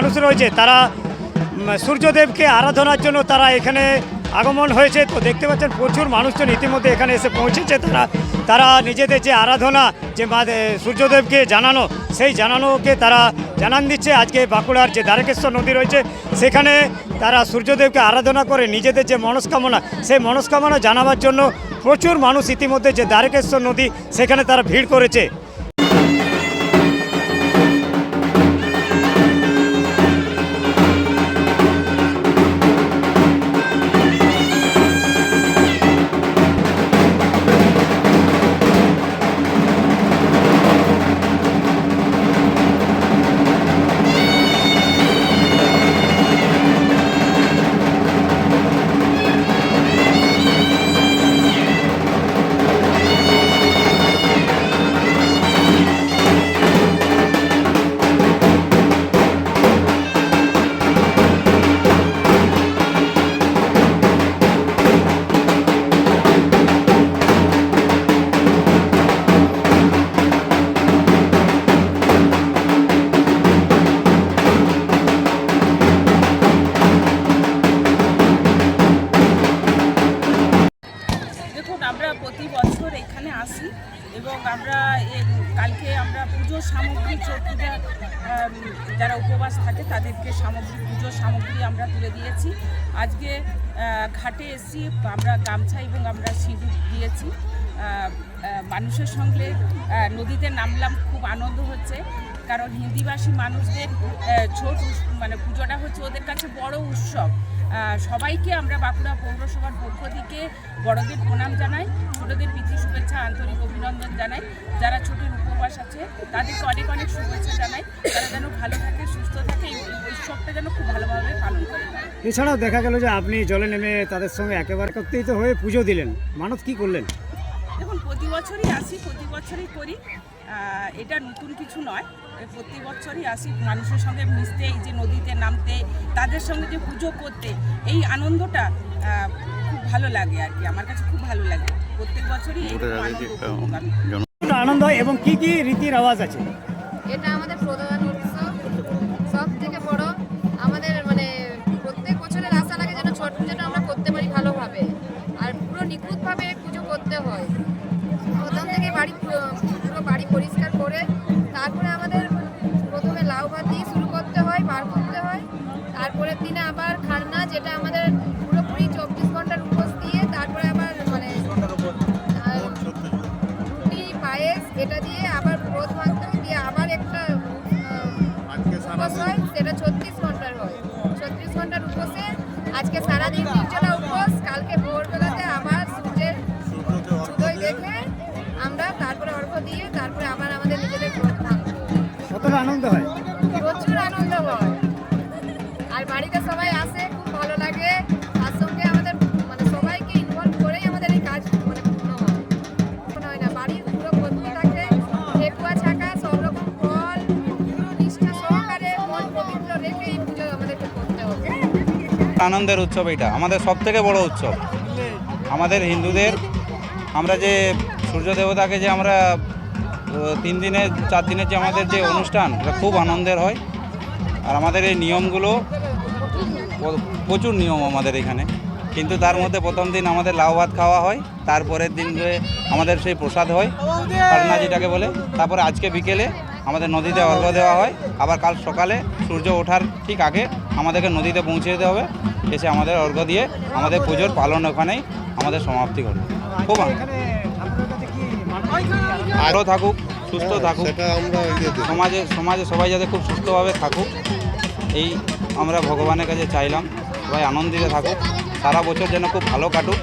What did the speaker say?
মানুষ রয়েছে তারা সূর্যদেবকে আরাধনার জন্য তারা এখানে আগমন হয়েছে। তো দেখতে পাচ্ছেন প্রচুর মানুষজন ইতিমধ্যে এখানে এসে পৌঁছেছে। তারা তারা নিজেদের যে আরাধনা যে সূর্যদেবকে জানানো, সেই জানানোকে তারা জানান দিচ্ছে। আজকে বাঁকুড়ার যে দ্বারকেশ্বর নদী রয়েছে, সেখানে তারা সূর্যদেবকে আরাধনা করে নিজেদের যে মনস্কামনা, সেই মনস্কামনা জানাবার জন্য প্রচুর মানুষ ইতিমধ্যে যে দ্বারকেশ্বর নদী, সেখানে তারা ভিড় করেছে। প্রতি বছর এখানে আসি এবং আমরা কালকে আমরা পুজোর সামগ্রী চোখ যারা উপবাস থাকে তাদেরকে সামগ্রী পুজোর সামগ্রী আমরা তুলে দিয়েছি। আজকে ঘাটে এসেছি আমরা গামছা এবং আমরা সিঁদুর দিয়েছি। মানুষের সঙ্গে নদীতে নামলাম, খুব আনন্দ হচ্ছে। কারণ হিন্দিভাষী মানুষদের ছোট মানে পুজোটা হচ্ছে ওদের কাছে বড় উৎসব। সবাইকে আমরা বাঁকুড়া পৌরসভার পক্ষ থেকে বড়দের প্রণাম জানাই ছোটদের প্রীতি শুভেচ্ছা আন্তরিক অভিনন্দন জানাই। যারা ছোটের উপবাস আছে তাদেরকে অনেক অনেক শুভেচ্ছা জানাই। তারা যেন ভালো থাকে সুস্থ থাকে এই উৎসবটা যেন খুব ভালোভাবে পালন করে। এছাড়াও দেখা গেল যে আপনি জলে নেমে তাদের সঙ্গে একেবারে করতেই তো হয়ে পুজো দিলেন। মানত কি করলেন? দেখুন প্রতি বছরই আসি প্রতি বছরই করি। এটা নতুন কিছু নয়। প্রতি বছরই আসি মানুষের সঙ্গে মিশতে এই যে নদীতে নামতে তাদের সঙ্গে যে পুজো করতে এই আনন্দটা খুব ভালো লাগে আর কি আমার কাছে খুব ভালো লাগে। প্রত্যেক বছরই আনন্দ হয় এবং কি কি রীতি রেওয়াজ আছে? এটা আমাদের প্রধান উৎসব সব থেকে বড় তারপরের দিনে আবার খান্না যেটা আমাদের পুরোপুরি চব্বিশ ঘণ্টার উপোস দিয়ে তারপরে আবার মানে আর রুটি পায়েস এটা দিয়ে আবার ব্রত ভাঙতে দিয়ে আবার একটা উপোস হয় সেটা ছত্রিশ ঘণ্টার হয়। ছত্রিশ ঘণ্টার উপোসে আজকে সারাদিন নির্জলা উপোস কালকে ভোরবেলাতে আবার সূর্যের উদয় দেখে আমরা তারপরে অর্ঘ্য দিয়ে তারপরে আবার আমাদের নিজেদের ব্রত ভাঙবো। কতটা আনন্দ হয়? আর বাড়িতে সবাই আসে, খুব ভালো লাগে। তার সঙ্গে আমাদের মানে সবাইকে ইনভলভ করেই আমাদের এই কাজ মানে পূর্ণ হয়। হয় না, বাড়ির পুরো থাকে ঠেকুয়া ছাকা, সব রকম ফল নিষ্ঠা সহকারে মন পবিত্র রেখে এই পুজো করতে হবে। আনন্দের উৎসব এটা, আমাদের সব থেকে বড় উৎসব। আমাদের হিন্দুদের, আমরা যে সূর্য দেবতাকে যে আমরা তিন দিনের, চার দিনের যে আমাদের যে অনুষ্ঠান খুব আনন্দের হয়। আর আমাদের এই নিয়মগুলো প্রচুর নিয়ম আমাদের এখানে। কিন্তু তার মধ্যে প্রথম দিন আমাদের লাউ ভাত খাওয়া হয় তারপরের দিন যে আমাদের সেই প্রসাদ হয় খারনা যেটাকে বলে। তারপরে আজকে বিকেলে আমাদের নদীতে অর্ঘ্য দেওয়া হয়। আবার কাল সকালে সূর্য ওঠার ঠিক আগে আমাদেরকে নদীতে পৌঁছে যেতে হবে। এসে আমাদের অর্ঘ্য দিয়ে আমাদের পুজোর পালন ওখানেই আমাদের সমাপ্তি ঘটে। খুব? ভালো থাকুক সুস্থ থাকুক। সেটা আমরা ইয়েতে সমাজে সমাজে সবাই যাতে খুব সুস্থভাবে থাকুক এই আমরা ভগবানের কাছে চাইলাম সবাই আনন্দিত থাকুক। সারা বছর যেন খুব ভালো কাটুক।